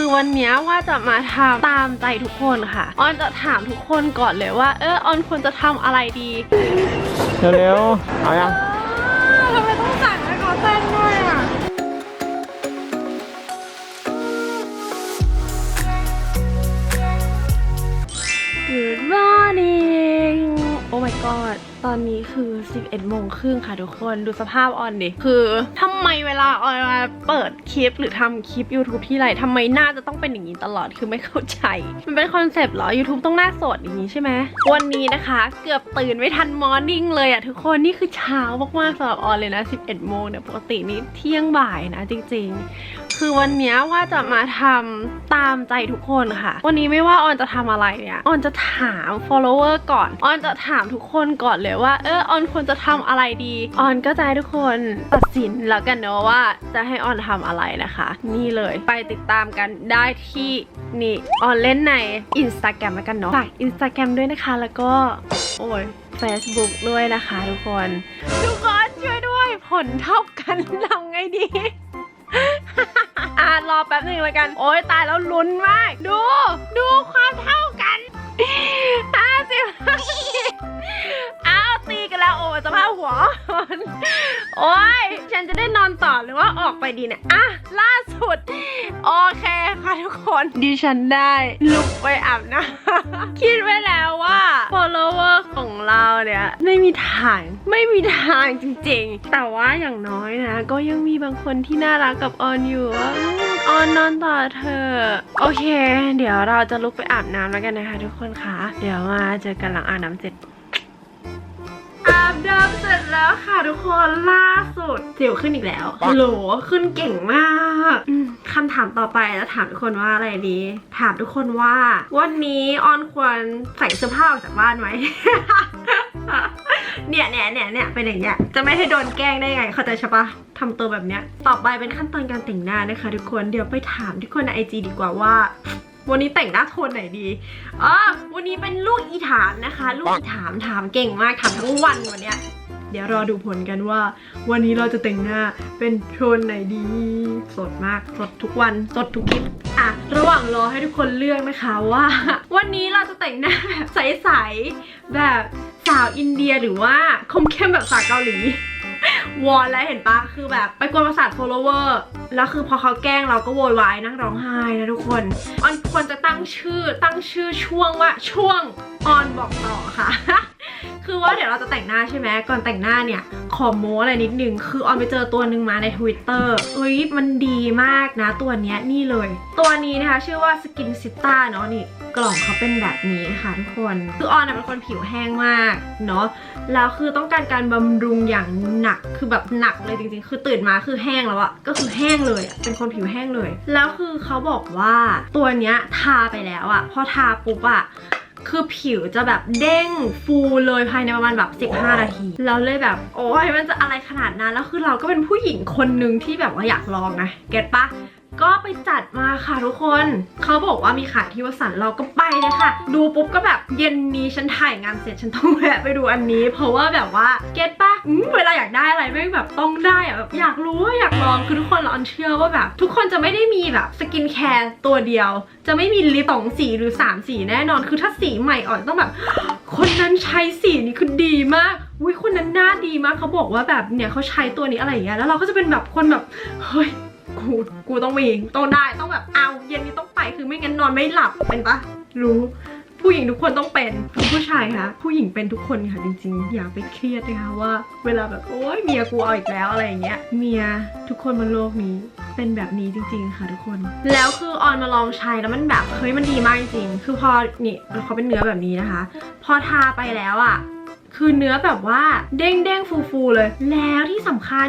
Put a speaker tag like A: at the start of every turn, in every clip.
A: คือวันเนี้ยว่าจะมาทำตามใจทุกคนค่ะ ออนจะถามทุกคนก่อนเลยว่า เออออนควรจะทำอะไรดี
B: เร็วๆเอายัง
A: ทำไมต้องสั่งให้เขาเต้นด้วยอะ Good morning โอ้ my god ตอนนี้คือ 11โมงครึ่งค่ะทุกคนดูสภาพออนดิคือทำไมเวลาออนมาเปิดคลิปหรือทำคลิป YouTube ที่ไรทำไมหน้าจะต้องเป็นอย่างนี้ตลอดคือไม่เข้าใจ มันเป็นคอนเซปต์เหรอ YouTube ต้องหน้าสดอย่างนี้ใช่ไหมวันนี้นะคะ เกือบตื่นไม่ทันมอร์นิ่งเลยอะทุกคนนี่คือเช้ามากๆสำหรับออนเลยนะ 11โมงเนี่ยปกตินี่เที่ยงบ่ายนะจริง ๆ คือวันนี้ว่าจะมาทำตามใจทุกคนค่ะ วันนี้ไม่ว่าออนจะทำอะไรเนี่ยออนจะถาม follower ก่อนออนจะถามทุกคนก่อนเลยว่าเออออนควรจะทำอะไรดีออนก็จะให้ทุกคนตัดสินแล้วกันเนอะว่าจะให้ออนทำอะไรนะคะ นี่เลยไปติดตามกันได้ที่นี่ออนเล่นใน Instagram แล้วกันเนาะฝาก Instagram ด้วยนะคะแล้วก็ โอ้ย Facebook ด้วยนะคะทุกคน ทุกคนช่วยด้วยผลเท่ากันทำไงดีอ่ารอแป๊บหนึ่งแล้วกัน โอ้ยตายแล้วลุ้นมาก ดู ดูความเท่ากันห้าสิบ แล้วโอ้สภาพหัวออนโอ้ยฉันจะได้นอนต่อหรือว่าออกไปดีเนี่ยอะล่าสุด โอเคค่ะทุกคนดิฉันได้ลุกไปอาบน้ำคิดไว้แล้วว่า follower ของเราเนี่ยไม่มีทางไม่มีทางจริงๆ แต่ว่าอย่างน้อยนะ ก็ยังมีบางคนที่น่ารักกับออนอยู่ว่าออนนอนต่อเธอโอเค เดี๋ยวเราจะลุกไปอาบน้ำแล้วกันนะคะทุกคนคะเดี๋ยวมาเจอกันหลังอาบน้ำเสร็จ อาบน้ำเสร็จแล้วค่ะทุกคนล่าสุดสิวขึ้นอีกแล้วฮัลโหลขึ้นเก่งมากอืมคำถามต่อไปจะถามทุกคนว่าอะไรดี ถามทุกคนว่า วันนี้ออนควรใส่เสื้อผ้าออกจากบ้านไหมเนี่ยเนี่ยเนี่ยเนี่ยเป็นอย่างเงี้ยจะไม่ให้โดนแกล้งได้ไง เข้าใจใช่ปะทำตัวแบบเนี้ย ต่อไปเป็นขั้นตอนการแต่งหน้านะคะ ทุกคนเดี๋ยวไปถามทุกคนในไอจีดีกว่าว่า วันนี้แต่งหน้าโทนไหนดีอ๋อวันนี้เป็นลูกอีถามนะคะ ลูกอีถามถามเก่งมากถามทั้งวันวันเนี้ยเดี๋ยวรอดูผลกันว่า วันนี้เราจะแต่งหน้าเป็นโทนไหนดี สดมากสดทุกวันสดทุกคลิปอะระหว่างรอให้ทุกคนเลือกนะคะว่า วันนี้เราจะแต่งหน้าแบบใสๆแบบสาวอินเดียหรือว่าคมเข้มแบบสาวเกาหลี วอนแล้วเห็นปะคือแบบไปกวนประสาท follower แล้วคือพอเขาแกล้งเราก็โวยวายนั่งร้องไห้นะทุกคนออนควรจะตั้งชื่อตั้งชื่อช่วงว่าช่วงออนบอกต่อค่ะ คือว่าเดี๋ยวเราจะแต่งหน้าใช่ไหมก่อนแต่งหน้าเนี่ย ขอโม้อะไรนิดนึง คือออนไปเจอตัวหนึ่งมาใน Twitter เอ้ยมันดีมากนะตัวเนี้ยนี่เลย ตัวนี้นะคะชื่อว่า Skin s i t a เนาะนี่กล่องเขาเป็นแบบนี้ค่ะทุกคน คือออนเป็นคนผิวแห้งมากเนาะแล้วคือต้องการการบำรุงอย่างหนักคือแบบหนักเลยจริงๆ คือตื่นมาคือแห้งแล้วอะก็คือแห้งเลยเป็นคนผิวแห้งเลย แล้วคือเขาบอกว่าตัวเนี้ยทาไปแล้วอะพอทาปุ๊บอะ คือผิวจะแบบเด้งฟูเลยภายในประมาณแบบ 15 นาที เราเลยแบบ โอ้ยมันจะอะไรขนาดนั้น แล้วคือเราก็เป็นผู้หญิงคนหนึ่งที่แบบว่าอยากลองนะ เก็ตปะ ก็ไปจัดมาค่ะทุกคน เขาบอกว่ามีขายที่วสันต์เราก็ไปเลยค่ะ ดูปุ๊บก็แบบเย็นนี้ฉันถ่ายงานเสร็จฉันต้องแวะไปดูอันนี้ เพราะว่าแบบว่าเก็ตปะเวลาอยากได้อะไรไม่แบบต้องได้อะแบบอยากรู้ว่าอยากลองคือทุกคนเราอันเชื่อว่าแบบ ทุกคนจะไม่ได้มีแบบสกินแคร์ตัวเดียว จะไม่มีลิปสองสีหรือสามสีแน่นอน คือถ้าสีใหม่อ่อกต้องแบบ คนนั้นใช้สีนี้คือดีมากอุ้ยคนนั้นหน้าดีมากเขาบอกว่าแบบเนี่ยเขาใช้ตัวนี้อะไรอย่างเงี้ยแล้วเราก็จะเป็นแบบคนแบบเฮ้ย กูกูต้องมีต้องได้ต้องแบบเอาเย็นนี้ต้องไปคือไม่งั้นนอนไม่หลับเป็นปะรู้ผู้หญิงทุกคนต้องเป็นคุณผู้ชายคะผู้หญิงเป็นทุกคนค่ะจริงๆ อย่าไปเครียดนะคะว่า เวลาแบบโอ๊ยเมียกูเอาอีกแล้วอะไรอย่างเงี้ย เมียทุกคนบนโลกนี้เป็นแบบนี้จริง ๆ ค่ะทุกคน แล้วคือออนมาลองใช้แล้วมันแบบเฮ้ยมันดีมากจริงคือพอนี่เขาเป็นเนื้อแบบนี้นะคะ พอทาไปแล้วอะ่ะคือเนื้อแบบว่าเด้งเด้งฟูฟูเลย แล้วที่สำคัญ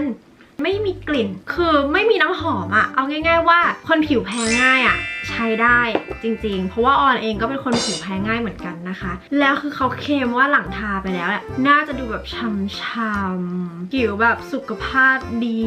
A: ไม่มีกลิ่น คือไม่มีน้ำหอมอะเอาง่าย ๆ ว่าคนผิวแพ้ง่ายอะ ใช้ได้จริงๆ เพราะว่าออนเองก็เป็นคนผิวแพ้ง่ายเหมือนกันนะคะ แล้วคือเขาเคลมว่าหลังทาไปแล้วเนี่ยน่าจะดูแบบช่ำๆผิวแบบสุขภาพดี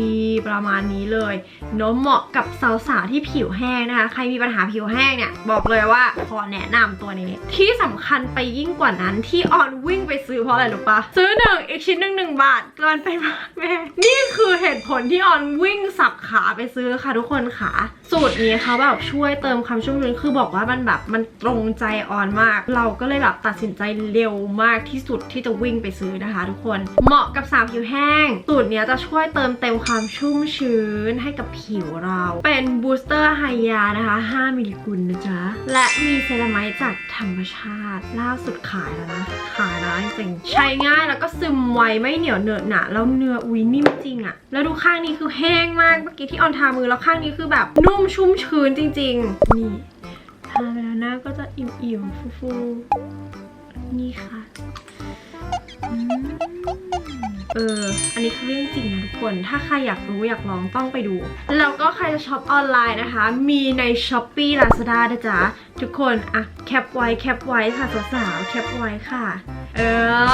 A: ประมาณนี้เลยเนอะเหมาะกับสาวๆที่ผิวแห้งนะคะ ใครมีปัญหาผิวแห้งเนี่ยบอกเลยว่าขอแนะนำตัวนี้ ที่สำคัญไปยิ่งกว่านั้นที่ออนวิ่งไปซื้อเพราะอะไรรู้ปะซื้อหนึ่งอีกชิ้นหนึ่งหนึ่งบาทเกินไปมากแม่นี่คือเหตุผลที่ออนวิ่งสับขาไปซื้อค่ะทุกคนค่ะสูตรนี้เขาแบบช่วยเติมความชุ่มชื้นคือบอกว่ามันแบบมันตรงใจออนมาก เราก็เลยแบบตัดสินใจเร็วมากที่สุดที่จะวิ่งไปซื้อนะคะ ทุกคนเหมาะกับสาวผิวแห้ง สูตรเนี้ยจะช่วยเติมเต็มความชุ่มชื้นให้กับผิวเรา เป็นบูสเตอร์ไฮยานะคะ 5 มิลลิกุลนะจ๊ะ และมีเซรามายจากธรรมชาติ ล่าสุดขายแล้วนะ ขายแล้วจริงใช้ง่ายแล้วก็ซึมไวไม่เหนียวเหนอะหนะแล้วเนื้ออุ้ยนิ่มจริงอะแล้วดูข้างนี้คือแห้งมากเมื่อกี้ที่ออนทามือแล้วข้างนี้คือแบบนุ่มชุ่มชื้นจริง ๆนี่ทาไปแล้วหน้าก็จะอิ่มๆฟูๆนี่ค่ะเออ อันนี้คือเรื่องจริงนะทุกคน ถ้าใครอยากรู้อยากลองต้องไปดู แล้วก็ใครจะช็อปออนไลน์นะคะ มีใน s h อ p e e Lazada นะจ๊ะ ทุกคนอะแคปไว้ แคปไว้ค่ะสาวๆ แคปไว้ค่ะ เอ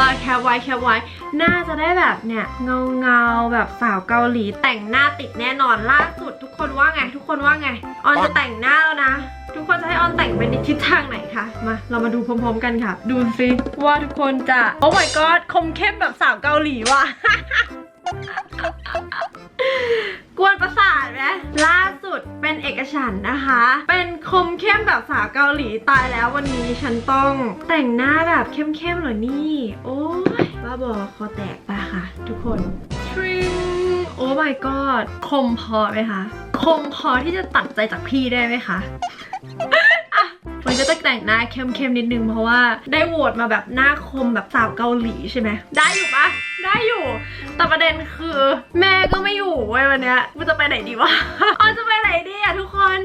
A: อแคปไว้แคปไว้น่าจะได้แบบเนี่ยเงาเงาแบบสาวเกาหลีแต่งหน้าติดแน่นอนล่าสุดทุกคนว่าไง ทุกคนว่าไง ออนจะแต่งหน้าแล้วนะ ทุกคนจะให้ออนแต่งไปในทิศทางไหนคะมาเรามาดูพร้อมๆกันค่ะ ดูสิว่าทุกคนจะโอ้ my god คมเข้มแบบสาวเกาหลีว่ะ กวนประสาทไหมล่าสุดเป็นเอกฉันนะคะ เป็นคมเข้มแบบสาวเกาหลีตายแล้ววันนี้ฉันต้องแต่งหน้าแบบเข้มๆเหรอนี่ โอ้ยบ้าบอคอแตกไปค่ะ ทุกคนทริงโอ้ my god คมพอไหมคะ คมพอที่จะตัดใจจากพี่ได้ไหมคะ มันก็จะแต่งหน้าเข้มๆนิดนึงเพราะว่าได้โหวตมาแบบหน้าคมแบบสาวเกาหลีใช่ไหมได้อยู่ปะได้อยู่ แต่ประเด็นคือ แม่ก็ไม่อยู่เว้ยวันเนี้ยมันจะไปไหนดีวะออนจะไปไหนดีอะทุกคน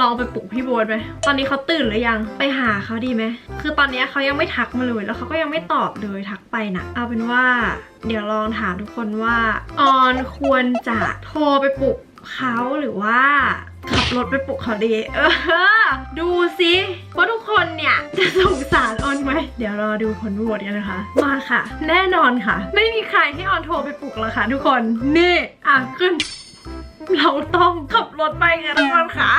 A: ลองไปปลุกพี่โบ๊ทไหมตอนนี้เขาตื่นหรือยัง ไปหาเขาดีไหม คือตอนนี้เขายังไม่ทักมาเลย แล้วเขาก็ยังไม่ตอบเลยทักไปนะ เอาเป็นว่า เดี๋ยวลองถามทุกคนว่า ออนควรจะโทรไปปลุกเขาหรือว่า ขับรถไปปลุกเขาดี เออ ดูสิว่าทุกคนเนี่ย จะสงสารออนไหม เดี๋ยวรอดูผลโหวตกันนะคะ มาค่ะ แน่นอนค่ะ ไม่มีใครให้ออนโทรไปปลุกแล้วค่ะทุกคน นี่ อะขึ้นเราต้องขับรถไปกันทุกคนค่ะ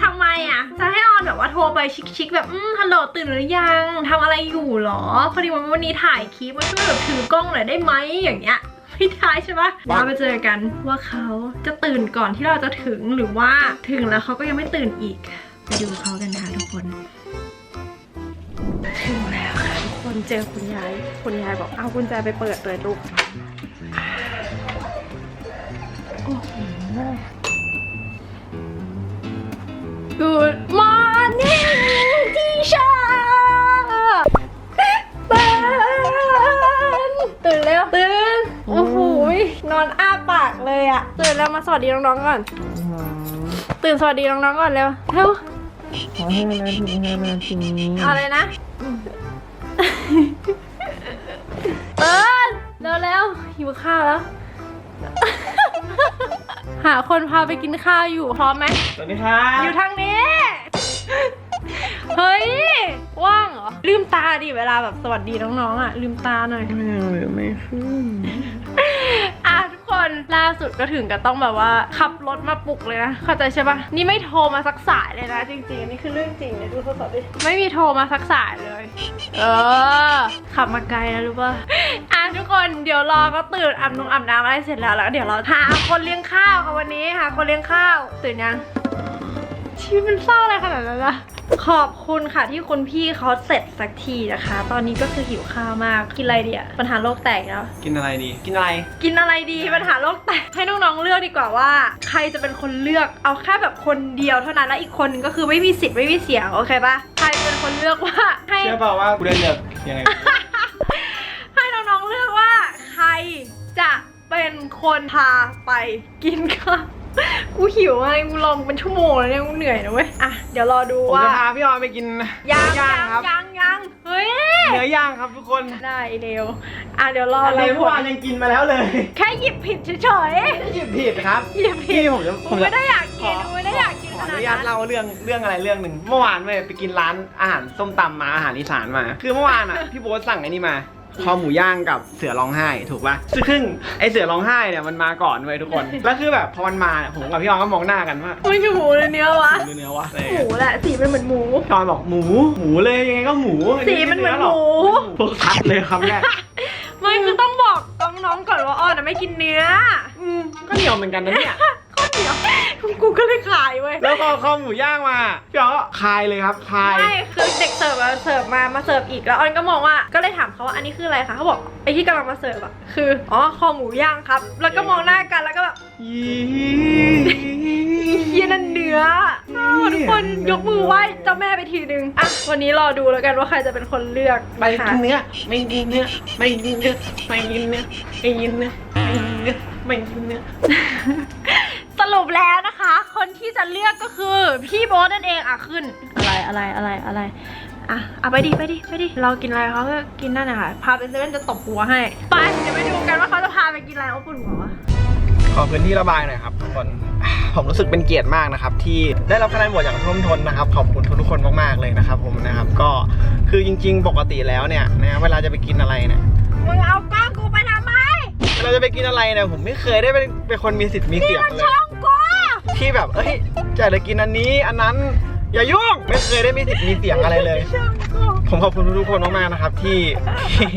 A: ทำไมอะ จะให้ออนแบบว่าโทรไปชิคๆแบบ อืมฮัลโหลตื่นหรือยังทำอะไรอยู่หรอ พอดีวันนี้ถ่ายคลิปมาช่วยแบบถือกล้องหน่อยได้ไหมอย่างเงี้ย ไม่ได้ใช่ปะเราไปเจอกันว่าเขาจะตื่นก่อนที่เราจะถึงหรือว่าถึงแล้วเขาก็ยังไม่ตื่นอีก ไปดูเขากันค่ะทุกคน ถึงแล้วค่ะทุกคนเจอคุณยาย คุณยายบอกเอากุญแจไปเปิดเลยลูก โอ้โห Good morning teacher ตื่นตื่นเร็วตื่น โอ้โหยนอนอ้าปากเลยอะตื่นแล้วมาสวัสดีน้องๆก่อน ตื่นสวัสดีน้องๆก่อนเร็วเร็ว
B: ขอให้เวลาถึงห้านาที
A: อะไรนะตื่นเร็วเร็วๆหิวข้าวแล้ว หาคนพาไปกินข้าวอยู่พร้อมไหม
B: สวัสดีครับ
A: อยู่ทางนี้ เฮ้ย ว่างเหรอ ลืมตาดิเวลาแบบสวัสดีน้องๆอะ ลืมตาหน่อย
B: ไม่เอาหรือไม่ขึ้น
A: อะทุกคนล่าสุดก็ถึงกับต้องแบบว่า ขับรถมาปลุกเลยนะ เข้าใจใช่ปะนี่ไม่โทรมาสักสายเลยนะ จริงๆอันนี่คือเรื่องจริงเลยดูโทรศัพท์ดิไม่มีโทรมาสักสายเลย เออ ขับมาไกลนะรู้ปะอะทุกคนเดี๋ยวรอก็ตื่นอาบนุ่งอาบน้ำอะไรเสร็จแล้วแล้ว เดี๋ยวเราหาคนเลี้ยงข้าวค่ะวันนี้หาคนเลี้ยงข้าวตื่นยังชีวิตมันเศร้าอะไรขนาดนั้นล่ะ ขอบคุณค่ะที่คุณพี่เขาเสร็จสักทีนะคะ ตอนนี้ก็คือหิวข้าวมาก กินอะไรดีอะปัญหาโลกแตกแล้ว
B: กินอะไรดี กินอะไร
A: กินอะไรดีปัญหาโลกแตก ให้น้องๆเลือกดีกว่าว่า ใครจะเป็นคนเลือก เอาแค่แบบคนเดียวเท่านั้น แล้วอีกคนนึงก็คือไม่มีสิทธิ์ไม่มีเสียง โอเคปะใครเป็นคนเลือกว่าให้
B: เชื่อเปล่าว่ากูได้เลือกยังไง
A: ให้น้องๆเลือกว่า ใครจะเป็นคนพาไปกินข้าว กูหิวอะไรกูลองเป็นชั่วโมงแล้วเนี่ยกูเหนื่อยนะเว้ย อะ เดี๋ยวรอดู
B: ผม
A: ว่า
B: จะพาพี่ออนไปกิน
A: ยัง
B: ย่า
A: ยัง
B: ครับ
A: ยังยังเฮ้ย
B: เนื้อย่างครับทุกคน
A: ได้เร็ว อะเดี๋ยวรอ
B: อะไร
A: เรา
B: เมื่อวานยังกินมาแล้วเลย
A: แค่หยิบผิดเฉย
B: ไม่หยิบผิดครับ
A: ๆหยิบผิ
B: พี่
A: ด
B: ผมจะผ
A: กู
B: ม
A: ไม่
B: จะ
A: ได้อยาก
B: ข
A: กิ
B: อน
A: กูไม่ได้อยากกิน
B: ข
A: ข
B: ออ
A: นาด
B: นุญาต
A: นั้น
B: เล่าเรื่องเรื่องอะไรเรื่องหนึ่งเมื่อวานเว้ยไปกินร้านอาหารส้มตำมาอาหารอีสานมา คือเมื่อวานอะ พี่โบ๊ทสั่งไอ้นี่มา คอหมูย่างกับเสือร้องไห้ถูกป่ะซึ่งไอเสือร้องไห้เนี่ยมันมาก่อนเว้ยทุกคน แล้วคือแบบพอมันมาเนี่ยผมกับพี่ออนก็มองหน้ากันว่า
A: ไม่ใช่หมูเลยเนื้อวะ
B: เนื้อวะอะไร
A: ห
B: เงี้ย
A: มูแหละสีเป็นเหมือนหมู
B: จอนบอกหมูหมูเลยยังไงก็หมู
A: สีมันเหมือนหมู
B: พวกคัดเลยคำแรก
A: ไม่คือต้องบอกน้องๆก่อนว่าอ้อนอะไม่กินเนื้อ
B: อืมก็เหนียวเหมือนกันนะเนี่ย
A: คนเดี๋ยว กูก็เลยขายเว้ย
B: แล้วพอคอหมูย่างมาพี่อ๋อคายเลยครับคาย
A: ไม่คือเด็กเสิร์ฟมาเสิร์ฟมา มาเสิร์ฟอีก แล้วออนก็มองว่า ก็เลยถามเขาว่าอันนี้คืออะไรคะ เขาบอกไอ้ที่กำลังมาเสิร์ฟอะคือ อ๋อ คอหมูย่างครับ แล้วก็มองหน้ากันแล้วก็แบบ
B: ยี
A: เฮียนั่นเนื้ออ้าวทุกคนยกมือไหว้เจ้าแม่ไปทีนึง อะ วันนี้รอดูแล้วกันว่าใครจะเป็นคนเลือก
B: ไป
A: ค่ะ
B: กินเนื้อไม่กินเนื้อไม่กินเนื้อไม่กินเนื้อไม่กินเนื้อไม่กินเนื้อไม่กินเนื้อ
A: ส รุปแล้วนะคะ คนที่จะเลือกก็คือพี่โบ๊ทนั่นเองอะขึ้น อะไรอะไรอะไรอะไรอะเอาไปดิไปดิไปดิเรากินอะไรเขาก็กินนั่นนะคะพาไปเซเว่นจะตบหัวให้ไปเดี๋ยวไปดูกันว่าเขาจะพาไปกินอะไรโอ้ปวดหัววะ
B: ขอพื้นที่ระบายหน่อยครับทุกคนผมรู้สึกเป็นเกียรติมากนะครับ ที่ได้รับคะแนนโหวตอย่างท่วมท้นนะครับ ขอบคุณทุกๆคนมากๆเลยนะครับ ผมนะครับก็คือจริง ๆ ปกติแล้วเนี่ยนะเวลาจะไปกินอะไรเนี่ย
A: มึงเอากล้องกูไปทำไม
B: เวลาจะไปกินอะไรเนี่ยผมไม่เคยได้เป็นเป็นคนมีสิทธิ์มีเสียงเลย
A: ช่องกู
B: ที่แบบเอ้ยจะได้กินอันนี้ อันนั้นอย่ายุ่งไม่เคยได้มีสิทธิ์มีเสียงอะไรเลย
A: ช่องกู
B: ผมขอบคุณทุกๆคนมากๆนะครับ ที่ที่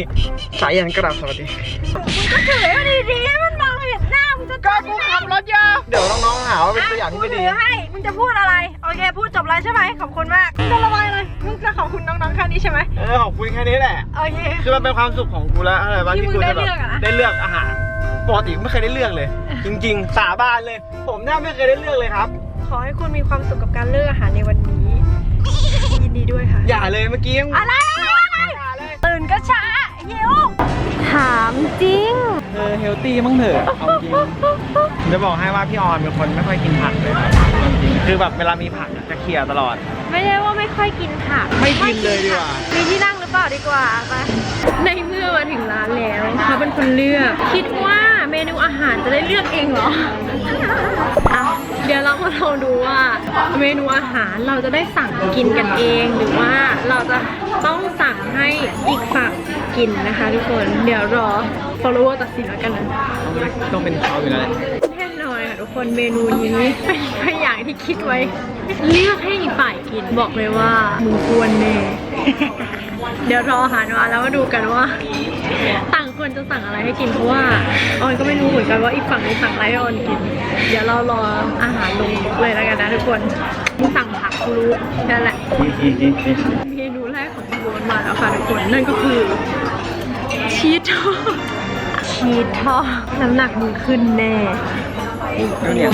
B: สายยันกระดับสวัสดี
A: มึงก็ถือให้ดีๆให้มันมองเห็นหน้ามึงจะ
B: ก็กูขับรถยาเดี๋ยวน้องๆหาว่าเป็นตัวอย่างที่ไม่ดี
A: ถือให้มึงจะพูดอะไรโอเคพูดจบแล้วใช่ไหมขอบคุณมากมึงจะระบายเลยมึงจะขอบคุณน้องๆแค่นี้ใช่ไหม
B: เออขอบคุณแค่นี้แหละ
A: โอเค
B: คือมันเป็นความสุขของกูแล้วอะไรบ้าง
A: ที่
B: ที่
A: มึง
B: กู
A: ได้
B: จะแบบ
A: เลือกอะนะ
B: ได้เลือกอาหาร ปกติไม่เคยได้เลือกเลย จริงๆ สาบานเลย ผมแทบไม่เคยได้เลือกเลยครับ
A: ขอให้คุณมีความสุขกับการเลือกอาหารในวันนี้ ยินดีด้วยค่ะ
B: อย่าเลยเมื่อกี้ยัง
A: อะไร
B: อย่าเลย
A: ตื่นก็ช้าหิวถามจริง
B: เออเฮลตี้มั้งเถอะเอาจริงผมจะบอกให้ว่าพี่ออนเป็นคนไม่ค่อยกินผักเลยครับจริงๆคือแบบเวลามีผักจะเคลียร์ตลอด
A: ไม่ได้ว่าไม่ค่อยกินผัก
B: ไม่กินเลยดีกว่า
A: มีที่นั่งห รือเปล่าดีกว่าไปในเมื่อมาถึงร้านแล้วเขาเป็นคนเลือก คิดว่าเมนูอาหารจะได้เลือกเองเหรออะเดี๋ยวเรามาลองดูว่าเมนูอาหารเราจะได้สั่งกินกันเองหรือว่าเราจะต้องสั่งให้อีกฝั่งกินนะคะ ทุกคนเดี๋ยวรอ follower ตัดสินแล้วกันนะ
B: ต้องเป็นเขาอยู่แล้วแหละ
A: แน่นอนค่ะทุกคนเมนูนี้เป็นไปอย่างที่คิดไว้ เลือกให้อีกฝ่ายกินบอกเลยว่ามึงควรแน่ เดี๋ยวรออาหารมาแล้วมาดูกันว่า ต่างคนจะสั่งอะไรให้กินเพราะว่าออนก็ไม่รู้เหมือนกันว่าอีกฝั่งนึงสั่งอะไรให้ออนกิน เดี๋ยวเรารออาหารลงเลยแล้วกันนะทุกคนสั่งผักกูรู้นั่นแหละเมนูแรกของโบนมาแล้วค่ะทุกคนนั่นก็คือชีสทอดชีสทอดน้ำหนักมึงขึ้นแน่
B: แล้วเนี่ย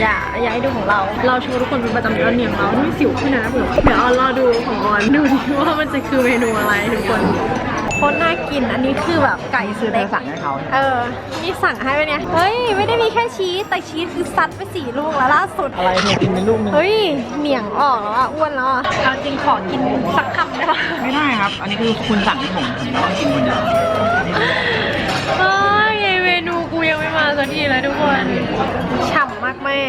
A: อย่าอย่าให้ดูของเรา เราโชว์ทุกคนเป็นประจำแล้วเนี่ยเราไม่สิวขึ้นนะเผื่อเดี๋ยวออนรอดูของออนดูดิว่ามันจะคือเมนูอะไรทุกคนโคตรน่ากินอันนี้คือแบบไก่ซื้อเล็ก
B: สั่งให้เขา
A: เออนี่สั่งให้ไปเนี่ยเฮ้ยไม่ได้มีแค่ชีสแต่ชีสคือซัดไปสี่ลูกแล้วล่าสุด
B: อะไรเนี่ยกินเป็นลูกนึง
A: เฮ้ยเหนียงออกแล้วอะอ้วนแล้วอะเราจริงขอกินสักคำได้ปะ
B: ไม่ได้ครับ อันนี้คือคุณสั่งให้ผมผมต้องกินคนเดียว
A: สักทีเลยทุกคน ฉ่ำมากแม่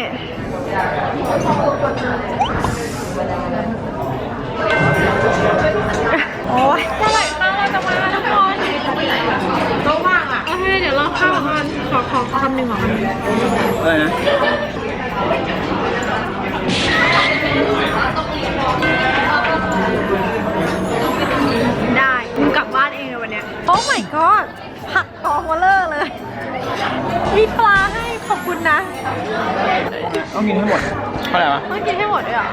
A: โอ้ยเมื่อไหร่ข้าวเราจะมาทุกคนก็ว่างอะ โอเค เดี๋ยวเราข้าวกันขอขอคำหนึ่งขอคำหนึ่ง
B: อะไรนะ ต้องกินให้หมดเท่าไหร่วะ
A: ต้องกินให้หมดด้วยเหรอ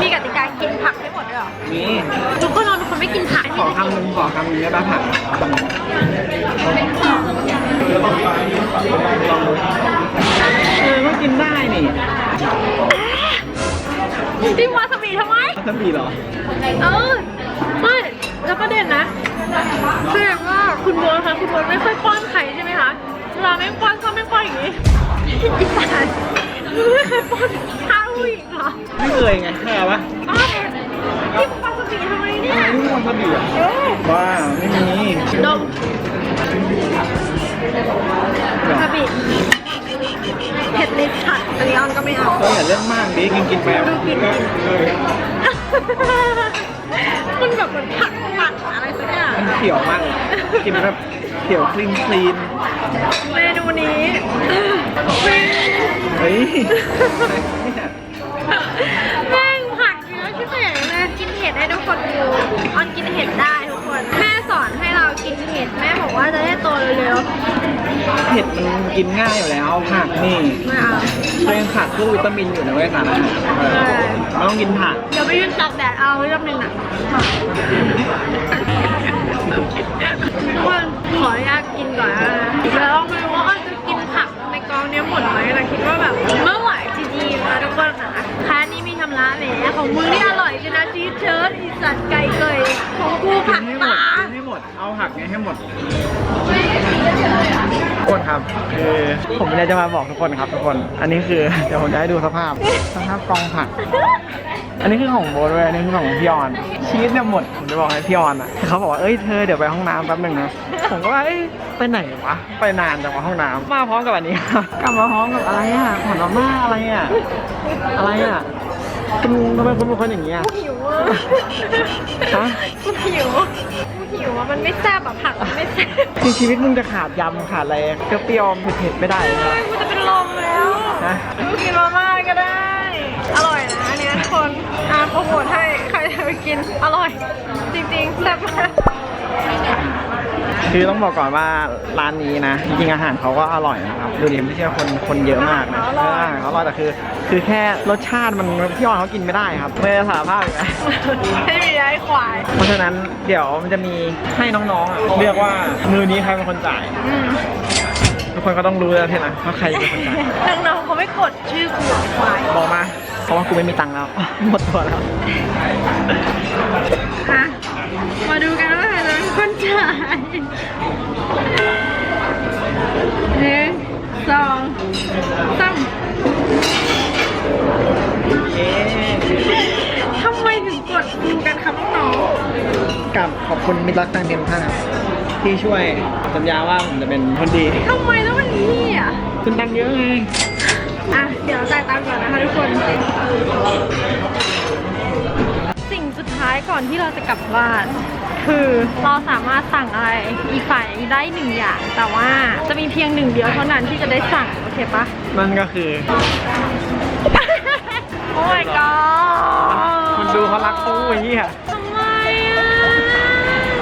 A: มีกติกากินผักให้หมดด้วยเหรอ
B: มี
A: ทุกคนนอนเป็นคนไม่กินผัก
B: ขอคำหนึ่งขอคำหนึ่งได้ป่ะผักเออก็กินได้นี่
A: จิ้มวาซาบิทำไม
B: วาซาบิเหรอ
A: เออไม่แล้วประเด็นนะแสดงว่าคุณโบนคะคุณโบนไม่ค่อยป้อนไข่ใช่ไหมคะเวลาไม่ป้อนก็ไม่ป้อนอย่างนี้อีสานมึง ไม่เคยป้อนข้าวผู้หญิงเหรอ
B: ไม่เคยไงเข้าใจปะ
A: อ้าวจิ้มวาซาบิทำไมเนี่ย
B: อะไรที่วาซาบิอะว้าไม่มี
A: ดมวาซาบิเผ็ดนิดขัดอันนี้ออนก็ไม่เอา
B: ก็อย่าเรื่องมากดิกินกินไป
A: ดูกินกิน
B: เออ
A: มันแบบเหมือนผักหมักอะไรสักอย่าง
B: มันเขียวมากเลยกินแบบเขียวคลีนคลีน
A: เมนูนี้
B: เฮ้ย
A: แม่งผักเยอะชิบหายเลยกินเห็ดให้ทุกคนดูออนกินเห็ดได้ทุกคน แม่สอนให้เรากินเห็ดแม่บอกว่าจะได้โตเร็ว
B: เห็ผ็ดมันกินง่ายอยู่แล้วผักนี่
A: ไม่เอา
B: ตัวเองขาดพวกวิตามินอยู่นะเว้ยสารอาหารเออมันต้องกินผัก
A: เดี๋ยวไปยืนตากแดดเอาเรื่องหนึงน่ะ ทุกคนขออนุญาตกินก่อนนะแล้วไม่รู้ว่าอ้อนจะกินผักในกองเนี้ยหมดไหมแต่คิดว่าแบบเมื่อไหวจริงๆนะทุกคนค่ะค้านี้มีทำร้านแหมของมึงนี่อร่อยจริงนะชีสเชิ้ตอีสัตว์ไก่เกยของกู
B: กิ
A: ผั
B: น
A: ก
B: ให้หม
A: ตา
B: ดกินให้หมด เอาผักไงให้หมดทุกคนครับคือผมมีอะไรจะมาบอกทุกคนครับทุกคน อันนี้คือเดี๋ยวผมจะให้ดูสภาพสภาพกองผัก อันนี้คือของโบทเว้ยอันนี้คือของพี่ออน ชีสเนี่ยหมด ผมจะบอกให้พี่ออนอะ เขาบอกว่า เอ้ยเธอเดี๋ยวไปห้องน้ำแป๊บหนึงนะ ผมก็ว่า เอ้ยไปไหนวะ ไปนานจังวะห้องน้ำมาพร้อมกับอันนี้ครับกลับมาพร้อมกับอะไรอะขนมม่าอะไรอะ อะไรอะคุณทำไมคุณเป็นคนอย่างนี้อะ
A: หิวอะ
B: ฮะ
A: กูหิวกูหิวอะมันไม่แซ่บอะผักมันไม่แซ่บ
B: จริงชีวิตมึงจะขาดยำขาดอะไรเปรี้ยวๆเผ็ดๆไม่ได้เลยนะ
A: กูจะเป็นลม กิน อร่อย จริงๆแซ่บมาก
B: คือต้องบอกก่อนว่าร้านนี้นะจริงๆอาหารเขาก็อร่อยนะครับดูดิไม่ใช่คนคนเยอะมากนะเอออาหารเขาอร่อยแต่คือ คือแค่รสชาติมันพี่ออนเขากินไม่ได้ครับไม่ได้สารภาพอีกนะ
A: ให้มีได้ควาย
B: เพราะฉะนั้นเดี๋ยวมันจะมีให้น้องๆอะเรียกว่ามือนี้ใครเป็นคนจ่าย
A: อืม
B: ทุกคนก็ต้องรู้แล้วใช่ไหมว่าใครเป็นคนจ่าย
A: น้องๆเขาไม่กดชื่อกูหรอกควาย
B: บอกมาเพราะว่ากูไม่มีตังค์แล้ว หมดตัวแล้ว
A: อะมาดูกันว่าใครจะเป็นคนจ่าย หนึ่งสองสาม
B: เย้
A: ทำไมถึงกดดูกันครับน้อง
B: กับขอบคุณมิตรรักต่างเดียมท่านครับที่ช่วยสัญญาว่าผมจะเป็นคนดี
A: ทำไมต้องเป็นนี่อะ
B: คุณตังค์เยอะไง
A: อะ เดี๋ยวจ่ายตังค์ก่อนนะคะทุกคน สิ่งสุดท้ายก่อนที่เราจะกลับบ้าน คือเราสามารถสั่งอะไรอีกฝ่ายได้หนึ่งอย่าง แต่ว่าจะมีเพียงหนึ่งเดียวเท่านั้นที่จะได้สั่ง โอเคปะ
B: นั่นก็คือ
A: โอ้ my god
B: คุณดูเขารักคู่อย่างนี้ค่ะ
A: ทำไมอะ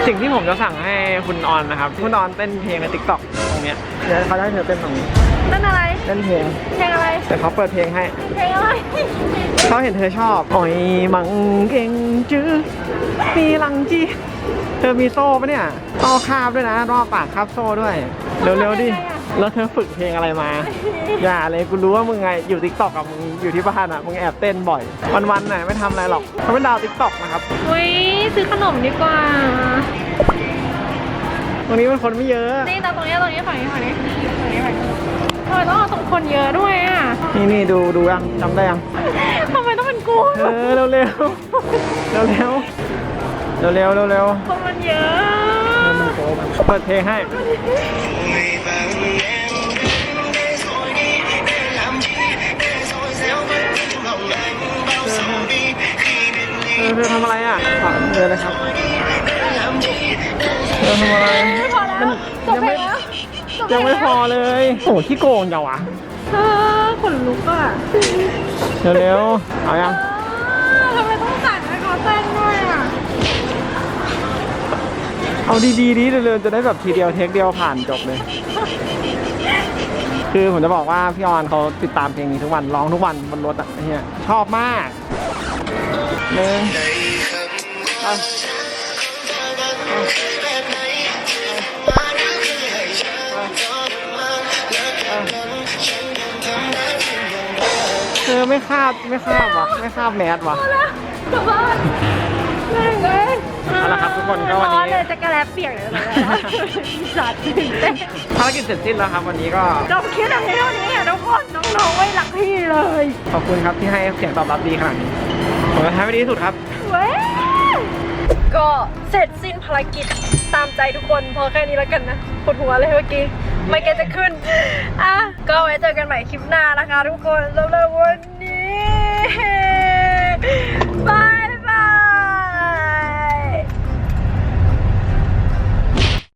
B: สิ่งที่ผมจะสั่งให้คุณออนนะครับ คุณออนเต้นเพลงในติ๊กต็อกตรงเนี้ยเดี๋ยวเขาจะให้เธอเต้นตรงนี้
A: นั่นอะไร
B: เต้นเพลง
A: เพลงอะไร
B: แต่เขาเปิดเพลงให้
A: เพลงอะไร
B: เขาเห็นเธอชอบอ่อยมังเก่งจื้อมีลังจี เธอมีโซ่ปะเนี่ยต่อคาบด้วยนะรอบปากคาบโซ่ด้วย เร็วๆดิ แล้วเธอฝึกเพลงอะไรมา อย่าเลยกูรู้ว่ามึงไง อยู่ทิกตอกกับมึงอยู่ที่บ้านอะมึงแอบเต้นบ่อย วันๆน่ะไม่ทำอะไรหรอกเขาเป็นดาวทิกตอกนะครับ
A: อุ้ยซื้อขนมดีกว่า
B: วันนี้มันคนไม่เยอะ
A: นี่ตรงนี้ตรงนี้ฝั่งนี้ฝั่งนี้ฝั่งนี้ฝั่งนี้ทำไมต้องเอาตรงคนเยอะด้วยอะ
B: นี่นี่ดูดูยังจำได้ยัง
A: ทำไมต้องเป็นกู
B: เออเร็วเร็วเร็วเร็ว เร็วเร็วเร็วเร็ว
A: คนมันเยอะ
B: เปิดเพลงให้เออเธอทำอะไรอะฝากเธอเลยครับเธอทำอะไร
A: ไม่พอแล้วจบ
B: ยัง
A: เพล
B: ไม่
A: งแล้วจบเพล
B: ยัง
A: ง
B: ไม่
A: แล้ว
B: พอเลยโอ้โหขี้โกงจังวะ
A: เออขนลุกอะ
B: เร็วๆเอายัง
A: ทำไมต้องสั่งให้เขาเต้นด้วยอะ
B: เอาดีๆดีเร็วๆจะได้แบบทีเดียวเทคเดียวผ่านจบเลย คือผมจะบอกว่าพี่ออนเขาติดตามเพลงนี้ทุกวันร้องทุกวันบนรถอะเนี่ยชอบมากหนึ่งอะเธอไม่คาบไม่คาบวะไม่คาบแมสวะ
A: กลับบ้านแม่งเอ้ย
B: เอาละครับทุกคนก็วันนี้
A: ร้อเลยจะกระแลบเปียกเลยนะอีสัตว์ตื่นเต้น
B: ภารกิจเสร็จสิ้นแล้วครับวันนี้ก็
A: จบคลิปแบบนี้เท่านี้อะทุกคนน้องๆไม่รักพี่เลย
B: ขอบคุณครับที่ให้เสียงตอบรับดีขนาดนี้ผมจะทำให้ดีที่สุดครับ
A: เว้ยก็เสร็จสิ้นภารกิจตามใจทุกคนพอแค่นี้แล้วกันนะปวดหัวเลยเมื่อกี้ ไม่แกจะขึ้นอะก็ไว้เจอกันใหม่คลิปหน้านะคะ ทุกคนสำหรับวันนี้บาย